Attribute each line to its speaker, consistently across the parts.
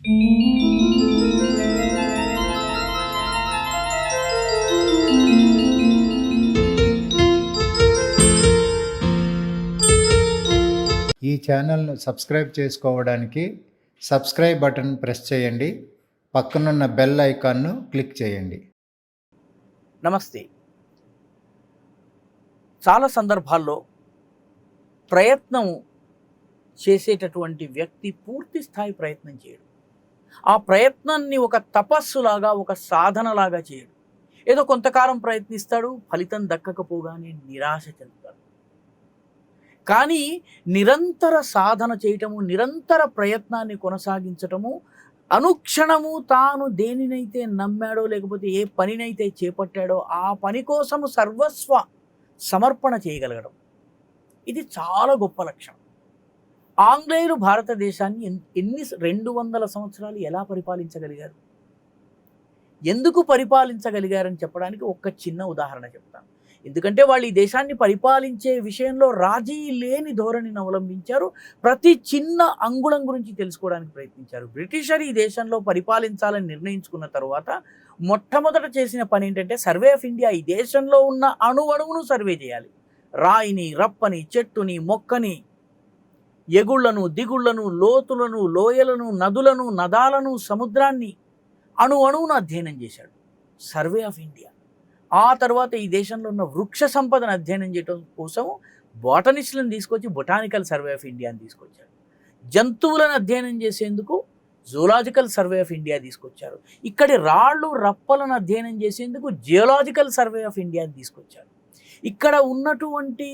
Speaker 1: ఈ ఛానల్ను సబ్స్క్రైబ్ చేసుకోవడానికి సబ్స్క్రైబ్ బటన్ ప్రెస్ చేయండి. పక్కనున్న బెల్ ఐకాన్ను క్లిక్ చేయండి.
Speaker 2: నమస్తే. చాలా సందర్భాల్లో ప్రయత్నం చేసేటటువంటి వ్యక్తి పూర్తి స్థాయి ప్రయత్నం చేయడు. ఆ ప్రయత్నాన్ని ఒక తపస్సులాగా ఒక సాధనలాగా చేయడు. ఏదో కొంతకాలం ప్రయత్నిస్తాడు ఫలితం దక్కకపోగానే నిరాశ చెందుతాడు. కానీ నిరంతర సాధన చేయటము నిరంతర ప్రయత్నాన్ని కొనసాగించటము అనుక్షణము తాను దేనినైతే నమ్మాడో లేకపోతే ఏ పనినైతే చేపట్టాడో ఆ పని కోసము సర్వస్వ సమర్పణ చేయగలగడం. ఇది చాలా గొప్ప లక్షణం. ఆంగ్లేయులు భారతదేశాన్ని ఎన్ని రెండు వందల సంవత్సరాలు ఎలా పరిపాలించగలిగారు? ఎందుకు పరిపాలించగలిగారని చెప్పడానికి ఒక్క చిన్న ఉదాహరణ చెప్తాను. ఎందుకంటే వాళ్ళు ఈ దేశాన్ని పరిపాలించే విషయంలో రాజీ లేని ధోరణిని అవలంబించారు. ప్రతి చిన్న అంగుళం గురించి తెలుసుకోవడానికి ప్రయత్నించారు. బ్రిటిషర్ ఈ దేశంలో పరిపాలించాలని నిర్ణయించుకున్న తర్వాత మొట్టమొదట చేసిన పని ఏంటంటే సర్వే ఆఫ్ ఇండియా ఈ దేశంలో ఉన్న అణువణువును సర్వే చేయాలి. రాయిని రప్పని చెట్టుని మొక్కని ఎగుళ్ళను దిగుళ్ళను లోతులను లోయలను నదులను నదాలను సముద్రాన్ని అణు అణువును అధ్యయనం చేశాడు. సర్వే ఆఫ్ ఇండియా ఆ తర్వాత ఈ దేశంలో ఉన్న వృక్ష సంపదను అధ్యయనం చేయడం కోసం బాటనిస్ట్లను తీసుకొచ్చి బొటానికల్ సర్వే ఆఫ్ ఇండియాని తీసుకొచ్చాడు. జంతువులను అధ్యయనం చేసేందుకు జూలాజికల్ సర్వే ఆఫ్ ఇండియా తీసుకొచ్చారు. ఇక్కడి రాళ్ళు రప్పలను అధ్యయనం చేసేందుకు జియోలాజికల్ సర్వే ఆఫ్ ఇండియాని తీసుకొచ్చారు ఇక్కడ ఉన్నటువంటి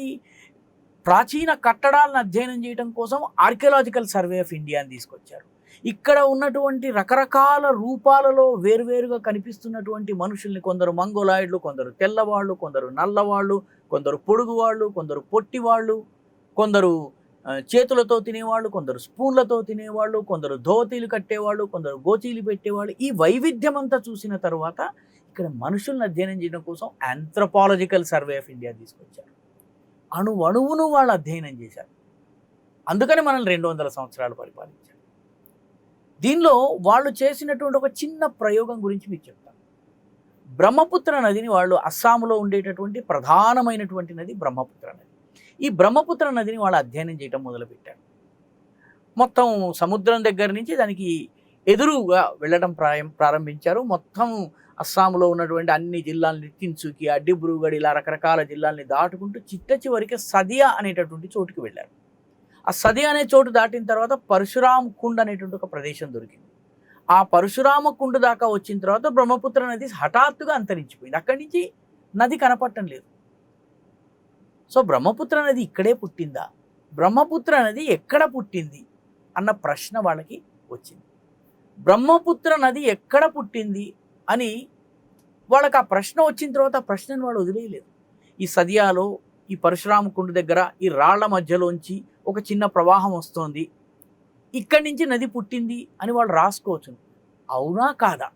Speaker 2: ప్రాచీన కట్టడాలను అధ్యయనం చేయడం కోసం ఆర్కియలాజికల్ సర్వే ఆఫ్ ఇండియాని తీసుకొచ్చారు. ఇక్కడ ఉన్నటువంటి రకరకాల రూపాలలో వేరువేరుగా కనిపిస్తున్నటువంటి మనుషుల్ని కొందరు మంగోలాయిడ్లు కొందరు తెల్లవాళ్ళు కొందరు నల్లవాళ్ళు కొందరు పొడుగువాళ్ళు కొందరు పొట్టివాళ్ళు కొందరు చేతులతో తినేవాళ్ళు కొందరు స్పూన్లతో తినేవాళ్ళు కొందరు ధోతీలు కట్టేవాళ్ళు కొందరు గోచీలు పెట్టేవాళ్ళు. ఈ వైవిధ్యం అంతా చూసిన తర్వాత ఇక్కడ మనుషుల్ని అధ్యయనం చేయడం కోసం ఆంథ్రపాలజికల్ సర్వే ఆఫ్ ఇండియా తీసుకొచ్చారు. అణు అణువును వాళ్ళు అధ్యయనం చేశారు. అందుకని మనల్ని రెండు వందల సంవత్సరాలు పరిపాలించారు. దీనిలో వాళ్ళు చేసినటువంటి ఒక చిన్న ప్రయోగం గురించి మీకు చెప్తాను బ్రహ్మపుత్ర నదిని వాళ్ళు అస్సాంలో ఉండేటటువంటి ప్రధానమైనటువంటి నది బ్రహ్మపుత్ర నది. ఈ బ్రహ్మపుత్ర నదిని వాళ్ళు అధ్యయనం చేయటం మొదలుపెట్టారు. మొత్తం సముద్రం దగ్గర నుంచి దానికి ఎదురుగా వెళ్ళడం ప్రాయం ప్రారంభించారు. మొత్తం అస్సాంలో ఉన్నటువంటి అన్ని జిల్లాలని తిన్సుకి అడ్డిబ్రూగడ్ ఇలా రకరకాల జిల్లాల్ని దాటుకుంటూ చిట్ట చివరికి సదియా అనేటటువంటి చోటుకి వెళ్ళారు. ఆ సదియా అనే చోటు దాటిన తర్వాత పరశురామ్ కుండ్ అనేటువంటి ఒక ప్రదేశం దొరికింది. ఆ పరశురామ కుండ దాకా వచ్చిన తర్వాత బ్రహ్మపుత్ర నది హఠాత్తుగా అంతరించిపోయింది. అక్కడి నుంచి నది కనపడటం లేదు. సో బ్రహ్మపుత్ర నది ఇక్కడే పుట్టిందా? బ్రహ్మపుత్ర నది ఎక్కడ పుట్టింది? అన్న ప్రశ్న వాళ్ళకి వచ్చింది. బ్రహ్మపుత్ర నది ఎక్కడ పుట్టింది? అని వాళ్ళకి ఆ ప్రశ్న వచ్చిన తర్వాత ఆ ప్రశ్నను వాళ్ళు వదిలేయలేదు. ఈ సదియాలో ఈ పరశురామకుండు దగ్గర ఈ రాళ్ళ మధ్యలోంచి ఒక చిన్న ప్రవాహం వస్తోంది. ఇక్కడి నుంచి నది పుట్టింది అని వాళ్ళు రాసుకోవచ్చు. అవునా కాదా?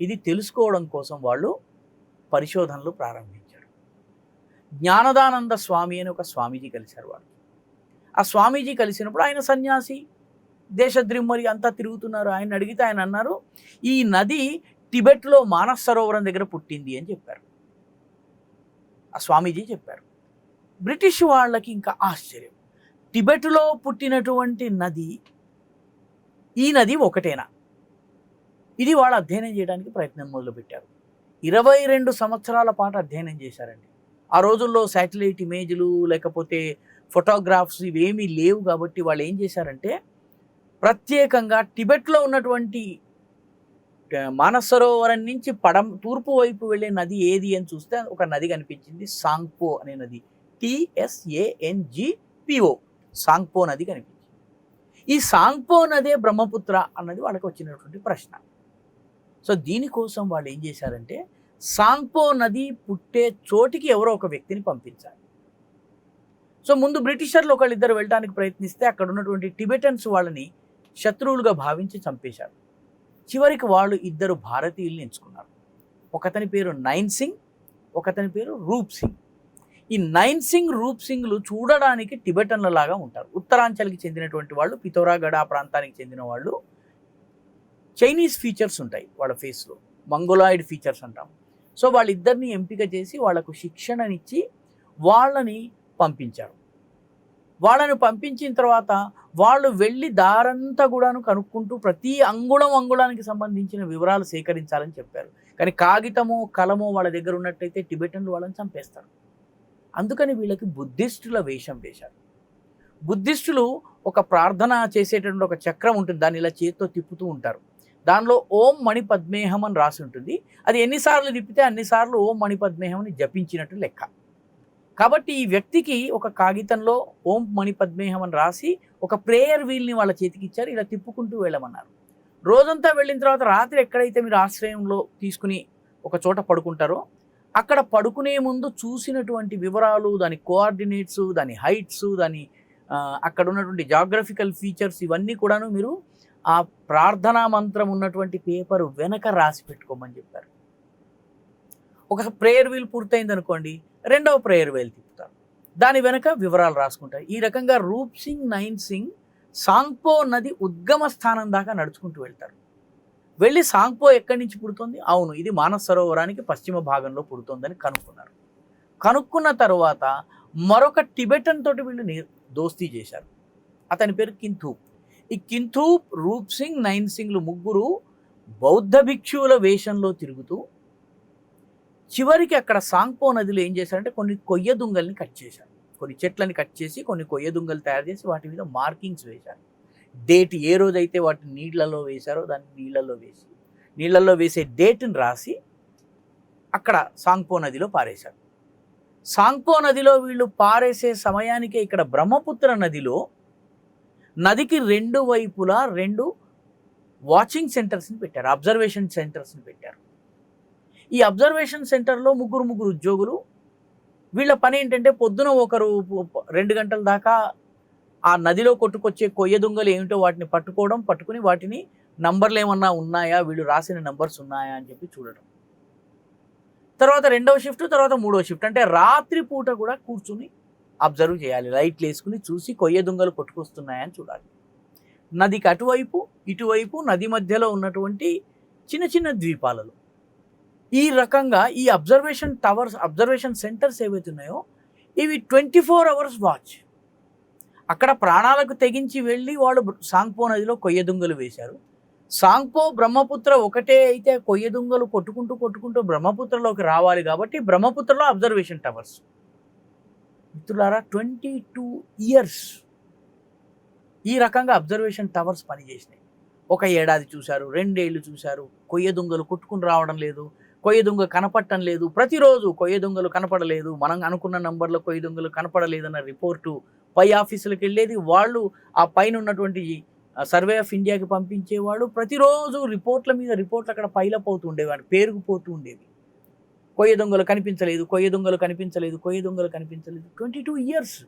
Speaker 2: ఇది తెలుసుకోవడం కోసం వాళ్ళు పరిశోధనలు ప్రారంభించారు. జ్ఞానదానంద స్వామి అని ఒక స్వామీజీ కలిశారు వాళ్ళు ఆ స్వామీజీ కలిసినప్పుడు ఆయన సన్యాసి దేశద్రిమ్మరి అంతా తిరుగుతున్నారు. ఆయన అడిగితే ఆయన అన్నారు ఈ నది టిబెట్లో మానస్ సరోవరం దగ్గర పుట్టింది అని చెప్పారు. ఆ స్వామీజీ చెప్పారు. బ్రిటిష్ వాళ్ళకి ఇంకా ఆశ్చర్యం. టిబెట్లో పుట్టినటువంటి నది ఈ నది ఒకటేనా? ఇది వాళ్ళు అధ్యయనం చేయడానికి ప్రయత్నం మొదలుపెట్టారు. ఇరవై రెండు సంవత్సరాల పాటు అధ్యయనం చేశారండి. ఆ రోజుల్లో శాటిలైట్ ఇమేజ్లు లేకపోతే ఫోటోగ్రాఫ్స్ ఇవేమీ లేవు కాబట్టి వాళ్ళు ఏం చేశారంటే ప్రత్యేకంగా టిబెట్లో ఉన్నటువంటి మానసరోవరం నుంచి పడం తూర్పు వైపు వెళ్ళే నది ఏది అని చూస్తే ఒక నది కనిపించింది సాంగ్పో అనే నది. టిఎస్ఏఎన్జిపిఓ సాంగ్పో నది కనిపించింది. ఈ సాంగ్పో నదే బ్రహ్మపుత్ర అన్నది వాళ్ళకి వచ్చినటువంటి ప్రశ్న. సో దీనికోసం వాళ్ళు ఏం చేశారంటే సాంగ్పో నది పుట్టే చోటికి ఎవరో ఒక వ్యక్తిని పంపించాలి. సో ముందు బ్రిటిషర్లు ఒకళ్ళిద్దరు వెళ్ళడానికి ప్రయత్నిస్తే అక్కడ ఉన్నటువంటి టిబెటన్స్ వాళ్ళని శత్రువులుగా భావించి చంపేశారు. చివరికి వాళ్ళు ఇద్దరు భారతీయుల్ని ఎంచుకున్నారు. ఒకతని పేరు నైన్ సింగ్ ఒకతని పేరు రూప్ సింగ్. ఈ నైన్ సింగ్ రూప్ సింగ్లు చూడడానికి టిబెటన్ల లాగా ఉంటారు. ఉత్తరాంచల్కి చెందినటువంటి వాళ్ళు పితోరాగఢ ప్రాంతానికి చెందిన వాళ్ళు. చైనీస్ ఫీచర్స్ ఉంటాయి వాళ్ళ ఫేస్లో. మంగోలాయిడ్ ఫీచర్స్ అంటాం. సో వాళ్ళిద్దరిని ఎంపిక చేసి వాళ్ళకు శిక్షణనిచ్చి వాళ్ళని పంపించారు. వాళ్ళని పంపించిన తర్వాత వాళ్ళు వెళ్ళి దారంతా కూడాను కనుక్కుంటూ ప్రతి అంగుళం అంగుళానికి సంబంధించిన వివరాలు సేకరించాలని చెప్పారు. కానీ కాగితమో కలమో వాళ్ళ దగ్గర ఉన్నట్టయితే టిబెటన్లు వాళ్ళని చంపేస్తారు. అందుకని వీళ్ళకి బుద్ధిస్టుల వేషం వేశారు. బుద్ధిస్టులు ఒక ప్రార్థన చేసేటటువంటి ఒక చక్రం ఉంటుంది. దాన్ని ఇలా చేతితో తిప్పుతూ ఉంటారు. దానిలో ఓం మణి పద్మేహం అని రాసి ఉంటుంది. అది ఎన్నిసార్లు తిప్పితే అన్నిసార్లు ఓం మణి పద్మేహం అని జపించినట్టు లెక్క. కాబట్టి ఈ వ్యక్తికి ఒక కాగితంలో ఓం మణి పద్మేహం అని రాసి ఒక ప్రేయర్ వీల్ని వాళ్ళ చేతికి ఇచ్చారు. ఇలా తిప్పుకుంటూ వెళ్ళమన్నారు. రోజంతా వెళ్ళిన తర్వాత రాత్రి ఎక్కడైతే మీరు ఆశ్రయంలో తీసుకుని ఒక చోట పడుకుంటారో అక్కడ పడుకునే ముందు చూసినటువంటి వివరాలు దాని కోఆర్డినేట్స్ దాని హైట్స్ దాని అక్కడ ఉన్నటువంటి జాగ్రఫికల్ ఫీచర్స్ ఇవన్నీ కూడాను మీరు ఆ ప్రార్థనా మంత్రం ఉన్నటువంటి పేపర్ వెనక రాసి పెట్టుకోమని చెప్పారు. ఒక ప్రేయర్ వీల్ పూర్తయింది అనుకోండి రెండవ ప్రేయర్ వీల్ తిప్పుతారు. దాని వెనక వివరాలు రాసుకుంటారు. ఈ రకంగా రూప్ సింగ్ నైన్ సింగ్ సాంగ్పో నది ఉద్గమ స్థానం దాకా నడుచుకుంటూ వెళ్తారు. వెళ్ళి సాంగ్పో ఎక్కడి నుంచి పుడుతుంది? అవును ఇది మానస సరోవరానికి పశ్చిమ భాగంలో పుడుతుందని కనుక్కున్నారు. కనుక్కున్న తర్వాత మరొక టిబెటన్ తోటి వీళ్ళు దోస్తీ చేశారు. అతని పేరు కింథూప్ ఈ కింథూప్ రూప్ సింగ్ నైన్ సింగ్లు ముగ్గురు బౌద్ధ భిక్షువుల వేషంలో తిరుగుతూ చివరికి అక్కడ సాంగ్పో నదిలో ఏం చేశారంటే కొన్ని కొయ్య దుంగల్ని కట్ చేశారు. కొన్ని చెట్లని కట్ చేసి కొన్ని కొయ్య దుంగలు తయారు చేసి వాటి మీద మార్కింగ్స్ వేశారు. డేట్ ఏ రోజైతే వాటిని నీళ్ళలో వేశారో దాన్ని నీళ్ళల్లో వేసి నీళ్ళల్లో వేసే డేట్ని రాసి అక్కడ సాంగ్పో నదిలో పారేశారు. సాంగ్పో నదిలో వీళ్ళు పారేసే సమయానికే ఇక్కడ బ్రహ్మపుత్ర నదిలో నదికి రెండు వైపులా రెండు వాచింగ్ సెంటర్స్ని పెట్టారు అబ్జర్వేషన్ సెంటర్స్ని పెట్టారు. ఈ అబ్జర్వేషన్ సెంటర్లో ముగ్గురు ముగ్గురు ఉద్యోగులు. వీళ్ళ పని ఏంటంటే పొద్దున ఒకరు రెండు గంటల దాకా ఆ నదిలో కొట్టుకొచ్చే కొయ్య దొంగలు ఏమిటో వాటిని పట్టుకోవడం పట్టుకుని వాటిని నంబర్లు ఏమన్నా ఉన్నాయా? వీళ్ళు రాసిన నంబర్స్ ఉన్నాయా? అని చెప్పి చూడడం తర్వాత రెండవ షిఫ్ట్ తర్వాత మూడవ షిఫ్ట్. అంటే రాత్రి పూట కూడా కూర్చుని అబ్జర్వ్ చేయాలి. లైట్లు వేసుకుని చూసి కొయ్య దొంగలు కొట్టుకొస్తున్నాయని చూడాలి. నదికి అటువైపు ఇటువైపు నది మధ్యలో ఉన్నటువంటి చిన్న చిన్న ద్వీపాలలో. ఈ రకంగా ఈ అబ్జర్వేషన్ టవర్స్ అబ్జర్వేషన్ సెంటర్స్ ఏవైతే ఉన్నాయో ఇవి ట్వంటీ ఫోర్ అవర్స్ వాచ్. అక్కడ ప్రాణాలకు తెగించి వెళ్ళి వాళ్ళు సాంగ్పో నదిలో కొయ్య దుంగలు వేశారు. సాంగ్పో బ్రహ్మపుత్ర ఒకటే అయితే కొయ్య దుంగలు కొట్టుకుంటూ కొట్టుకుంటూ బ్రహ్మపుత్రలోకి రావాలి కాబట్టి బ్రహ్మపుత్రలో అబ్జర్వేషన్ టవర్స్. మిత్రులారా ట్వంటీ టూ ఇయర్స్ ఈ రకంగా అబ్జర్వేషన్ టవర్స్ పనిచేసినాయి. ఒక ఏడాది చూశారు రెండేళ్ళు చూశారు కొయ్య దుంగలు కొట్టుకుని రావడం లేదు. కొయ్య దొంగ కనపడటం లేదు. ప్రతిరోజు కొయ్య దొంగలు కనపడలేదు. మనం అనుకున్న నంబర్లో కొయ్య దొంగలు కనపడలేదన్న రిపోర్టు పై ఆఫీసులకు వెళ్ళేది. వాళ్ళు ఆ పైన ఉన్నటువంటి సర్వే ఆఫ్ ఇండియాకి పంపించేవాడు ప్రతిరోజు రిపోర్ట్ల మీద రిపోర్ట్లు అక్కడ పైలప్ అవుతూ ఉండేవాడు పేరుకుపోతూ ఉండేవి. కొయ్య దొంగలు కనిపించలేదు. కొయ్య దొంగలు కనిపించలేదు. కొయ్య దొంగలు కనిపించలేదు. ట్వంటీ టూ ఇయర్స్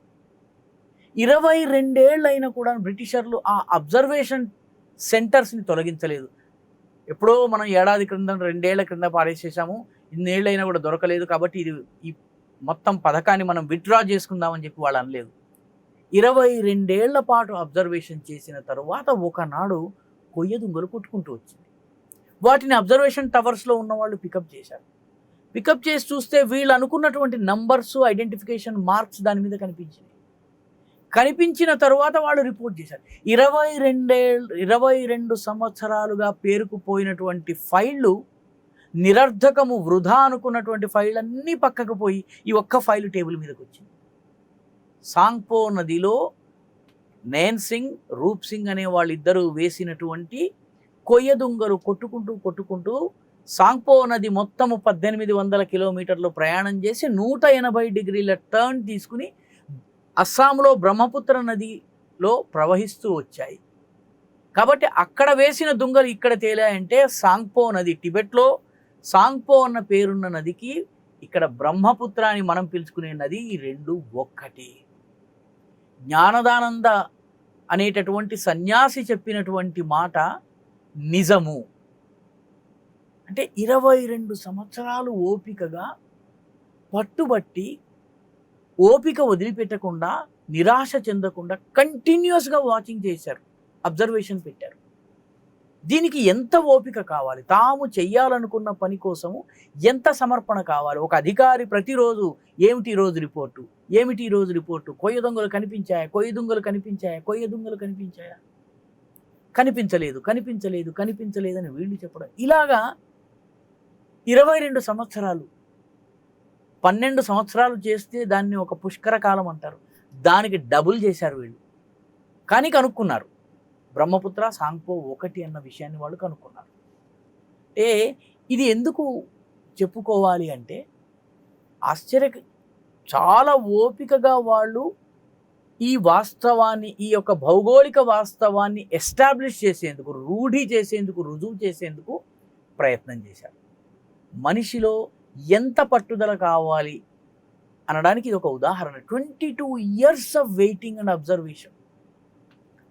Speaker 2: ఇరవై రెండేళ్ళు అయినా కూడా బ్రిటిషర్లు ఆ అబ్జర్వేషన్ సెంటర్స్ని తొలగించలేదు. ఎప్పుడో మనం ఏడాది క్రింద రెండేళ్ళ క్రింద పారేసేసాము. ఇన్నేళ్ళైనా కూడా దొరకలేదు కాబట్టి ఇది ఈ మొత్తం పథకాన్ని మనం విత్డ్రా చేసుకుందామని చెప్పి వాళ్ళు అనలేదు. ఇరవై రెండేళ్ళ పాటు అబ్జర్వేషన్ చేసిన తరువాత ఒకనాడు కొయ్య దుంగలు కొట్టుకుంటూ వచ్చింది. వాటిని అబ్జర్వేషన్ టవర్స్లో ఉన్న వాళ్ళు పికప్ చేశారు. పికప్ చేసి చూస్తే వీళ్ళు అనుకున్నటువంటి నంబర్స్ ఐడెంటిఫికేషన్ మార్క్స్ దాని మీద కనిపించింది కనిపించిన తరువాత వాళ్ళు రిపోర్ట్ చేశారు. ఇరవై రెండేళ్ళు ఇరవై రెండు సంవత్సరాలుగా పేరుకుపోయినటువంటి ఫైళ్ళు నిరర్ధకము వృధా అనుకున్నటువంటి ఫైల్ అన్నీ పక్కకు పోయి ఈ ఒక్క ఫైల్ టేబుల్ మీదకి వచ్చింది సాంగ్పో నదిలో నేన్ సింగ్ రూప్ సింగ్ అనే వాళ్ళిద్దరూ వేసినటువంటి కొయ్య దుంగలు కొట్టుకుంటూ కొట్టుకుంటూ సాంగ్పో నది మొత్తము పద్దెనిమిది వందల కిలోమీటర్లు ప్రయాణం చేసి నూట ఎనభై డిగ్రీల టర్న్ తీసుకుని అస్సాంలో బ్రహ్మపుత్ర నదిలో ప్రవహిస్తూ వచ్చాయి. కాబట్టి అక్కడ వేసిన దుంగలు ఇక్కడ తేలాయంటే సాంగ్పో నది టిబెట్లో సాంగ్పో అన్న పేరున్న నదికి ఇక్కడ బ్రహ్మపుత్ర అని మనం పిలుచుకునే నది ఈ రెండు ఒక్కటి. జ్ఞానదానంద అనేటటువంటి సన్యాసి చెప్పినటువంటి మాట నిజము. అంటే ఇరవై రెండు సంవత్సరాలు ఓపికగా పట్టుబట్టి ఓపిక వదిలిపెట్టకుండా నిరాశ చెందకుండా కంటిన్యూస్గా వాచింగ్ చేశారు. అబ్జర్వేషన్ పెట్టారు. దీనికి ఎంత ఓపిక కావాలి? తాము చెయ్యాలనుకున్న పని కోసము ఎంత సమర్పణ కావాలి? ఒక అధికారి ప్రతిరోజు ఏమిటి రోజు రిపోర్టు? ఏమిటి రోజు రిపోర్టు? కొయ్య దొంగలు కనిపించాయా? కొయ్య దొంగలు కనిపించాయా? కొయ్య దొంగలు కనిపించాయా? కనిపించలేదు కనిపించలేదు కనిపించలేదని వీళ్ళు చెప్పడం. ఇలాగా ఇరవై రెండు సంవత్సరాలు పన్నెండు సంవత్సరాలు చేస్తే దాన్ని ఒక పుష్కర కాలం అంటారు. దానికి డబుల్ చేశారు వీళ్ళు. కానీ కనుక్కున్నారు. బ్రహ్మపుత్ర సాంగ్పో ఒకటి అన్న విషయాన్ని వాళ్ళు కనుక్కున్నారు. అంటే ఇది ఎందుకు చెప్పుకోవాలి అంటే ఆశ్చర్య చాలా ఓపికగా వాళ్ళు ఈ వాస్తవాన్ని ఈ యొక్క భౌగోళిక వాస్తవాన్ని ఎస్టాబ్లిష్ చేసేందుకు రూఢి చేసేందుకు రుజువు చేసేందుకు ప్రయత్నం చేశారు. మనిషిలో ఎంత పట్టుదల కావాలి అనడానికి ఇది ఒక ఉదాహరణ. Twenty two years of waiting and observation.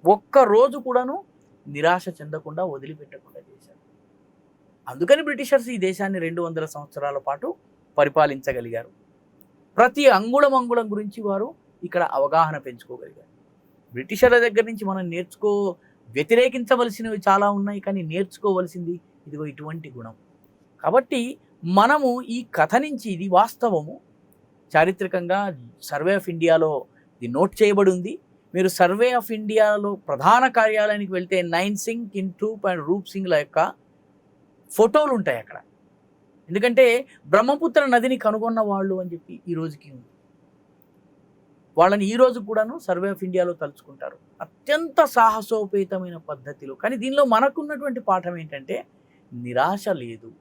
Speaker 2: ఒక్క రోజు కూడాను నిరాశ చెందకుండా వదిలిపెట్టకుండా చేశారు. అందుకని బ్రిటిషర్స్ ఈ దేశాన్ని రెండు వందల సంవత్సరాల పాటు పరిపాలించగలిగారు. ప్రతి అంగుళం అంగుళం గురించి వారు ఇక్కడ అవగాహన పెంచుకోగలిగారు. బ్రిటిషర్ల దగ్గర నుంచి మనం నేర్చుకో వ్యతిరేకించవలసినవి చాలా ఉన్నాయి కానీ నేర్చుకోవలసింది ఇదిగో ఇటువంటి గుణం. కాబట్టి మనము ఈ కథ నుంచి ఇది వాస్తవము. చారిత్రకంగా సర్వే ఆఫ్ ఇండియాలో ఇది నోట్ చేయబడి ఉంది మీరు సర్వే ఆఫ్ ఇండియాలో ప్రధాన కార్యాలయానికి వెళ్తే నైన్ సింగ్ కిన్ ట్రూప్ అండ్ రూప్ సింగ్ల యొక్క ఫోటోలు ఉంటాయి అక్కడ. ఎందుకంటే బ్రహ్మపుత్ర నదిని కనుగొన్న వాళ్ళు అని చెప్పి ఈ రోజుకి ఉంది. వాళ్ళని ఈరోజు కూడాను సర్వే ఆఫ్ ఇండియాలో తలుచుకుంటారు. అత్యంత సాహసోపేతమైన పద్ధతిలో. కానీ దీనిలో మనకున్నటువంటి పాఠం ఏంటంటే నిరాశ లేదు.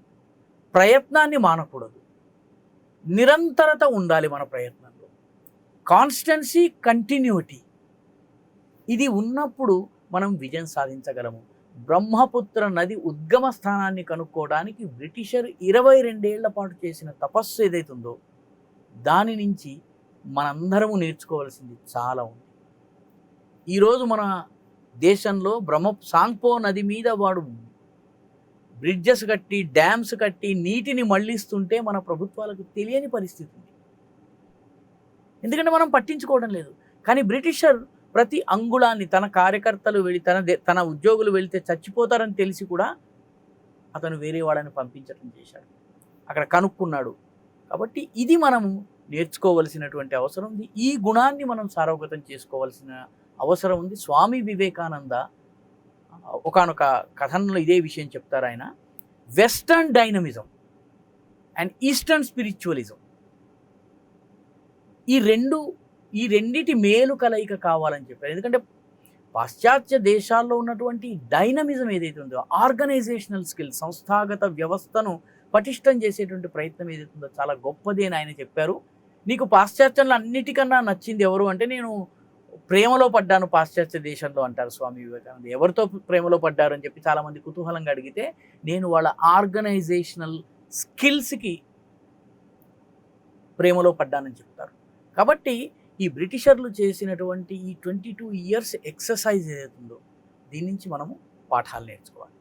Speaker 2: ప్రయత్నాన్ని మానకూడదు. నిరంతరత ఉండాలి మన ప్రయత్నంలో. Constancy continuity. ఇది ఉన్నప్పుడు మనం విజయం సాధించగలము. బ్రహ్మపుత్ర నది ఉద్గమ స్థానాన్ని కనుక్కోవడానికి బ్రిటిషర్ ఇరవై రెండేళ్ళ పాటు చేసిన తపస్సు ఏదైతుందో దాని నుంచి మనందరము నేర్చుకోవాల్సింది చాలా ఉంది. ఈరోజు మన దేశంలో బ్రహ్మ సాంగ్పో నది మీద వాడు బ్రిడ్జెస్ కట్టి డ్యామ్స్ కట్టి నీటిని మళ్ళిస్తుంటే మన ప్రభుత్వాలకు తెలియని పరిస్థితి ఉంది. ఎందుకంటే మనం పట్టించుకోవడం లేదు. కానీ బ్రిటిషర్ ప్రతి అంగుళాన్ని తన కార్యకర్తలు వెళ్ళి తన తన ఉద్యోగులు వెళితే చచ్చిపోతారని తెలిసి కూడా అతను వేరే వాళ్ళని పంపించడం చేశాడు. అక్కడ కనుక్కున్నాడు. కాబట్టి ఇది మనము నేర్చుకోవలసినటువంటి అవసరం ఉంది. ఈ గుణాన్ని మనం సారోగతం చేసుకోవాల్సిన అవసరం ఉంది. స్వామి వివేకానంద ఒకనొక కథనంలో ఇదే విషయం చెప్తారు ఆయన. Western dynamism and eastern spiritualism. ఈ రెండు ఈ రెండిటి మేలు కలయిక కావాలని చెప్పారు. ఎందుకంటే పాశ్చాత్య దేశాల్లో ఉన్నటువంటి డైనమిజం ఏదైతే ఉందో ఆర్గనైజేషనల్ స్కిల్ సంస్థాగత వ్యవస్థను పటిష్టం చేసేటువంటి ప్రయత్నం ఏదైతే ఉందో చాలా గొప్పది అని ఆయన చెప్పారు. నీకు పాశ్చాత్యంలో అన్నిటికన్నా నచ్చింది ఎవరు? అంటే నేను ప్రేమలో పడ్డాను పాశ్చాత్య దేశంలో అంటారు స్వామి వివేకానంద. ఎవరితో ప్రేమలో పడ్డారు అని చెప్పి చాలామంది కుతూహలంగా అడిగితే నేను వాళ్ళ ఆర్గనైజేషనల్ స్కిల్స్కి ప్రేమలో పడ్డానని చెప్తారు. కాబట్టి ఈ బ్రిటిషర్లు చేసినటువంటి ఈ ట్వంటీ టూ ఇయర్స్ ఎక్సర్సైజ్ ఏదైతుందో దీని నుంచి మనము పాఠాలు నేర్చుకోవాలి.